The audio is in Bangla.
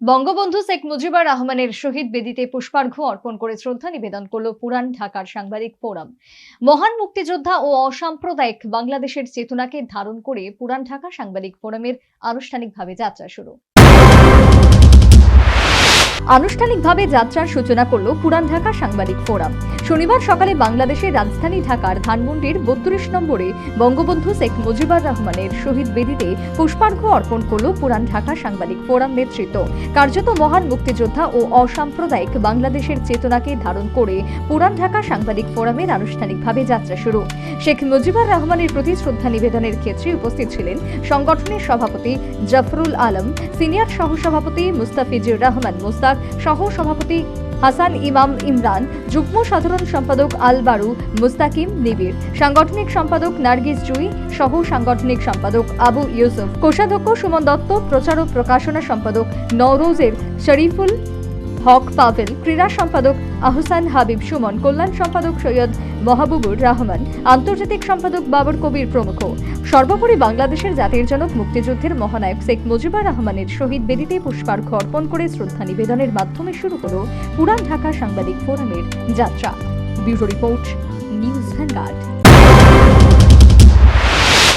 বঙ্গবন্ধু শেখ মুজিবুর রহমানের শহীদ বেদিতে পুষ্পার্ঘ্য অর্পণ করে শ্রদ্ধা নিবেদন করল পুরান ঢাকার সাংবাদিক ফোরাম। মহান মুক্তিযোদ্ধা ও অসাম্প্রদায়িক বাংলাদেশের চেতনাকে ধারণ করে পুরান ঢাকা সাংবাদিক ফোরামের আনুষ্ঠানিকভাবে যাত্রা শুরু। আনুষ্ঠানিকভাবে যাত্রার সূচনা করল পুরান ঢাকা সাংবাদিক ফোরাম। শনিবার সকালে বাংলাদেশের রাজধানী ঢাকার ধানমন্ডির বত্রিশ নম্বরে বঙ্গবন্ধু শেখ মুজিবুর রহমানের শহীদ বেদিতে পুষ্পার্ঘ্য অর্পণ করল পুরান ঢাকা সাংবাদিক ফোরাম নেতৃত্ব। কার্যত মহান মুক্তিযোদ্ধা ও অসাম্প্রদায়িক বাংলাদেশের চেতনাকে ধারণ করে পুরান ঢাকা সাংবাদিক ফোরামের আনুষ্ঠানিকভাবে যাত্রা শুরু। শেখ মুজিবুর রহমানের প্রতি শ্রদ্ধা নিবেদনের ক্ষেত্রে উপস্থিত ছিলেন সংগঠনের সভাপতি জাফরুল আলম, সিনিয়র সহসভাপতি মুস্তাফিজুর রহমান মুস্তাক সহ সভাপতি হাসান ইমাম ইমরান, যুগ্ম সাধারণ সম্পাদক আল বারু মুস্তাকিম নিবির সাংগঠনিক সম্পাদক নার্গিস জুই সহ সাংগঠনিক সম্পাদক আবু ইউসুফ, কোষাধ্যক্ষ সুমন দত্ত, প্রচার ও প্রকাশনা সম্পাদক নওরোজের শরীফুল হক পাভেল ক্রীড়া সম্পাদক আহসান হাবিব সুমন, কল্যাণ সম্পাদক সৈয়দ মাহবুবুর রহমান, আন্তর্জাতিক সম্পাদক বাবর কবির প্রমুখ। সর্বোপরি বাংলাদেশের জাতির জনক মুক্তিযুদ্ধের মহানায়ক শেখ মুজিবুর রহমানের শহীদ বেদিতে পুষ্পার্ঘ্য অর্পণ করে শ্রদ্ধা নিবেদনের মাধ্যমে শুরু হল পুরান ঢাকা সাংবাদিক ফোরামের যাত্রা। Bureau report, news Vanguard.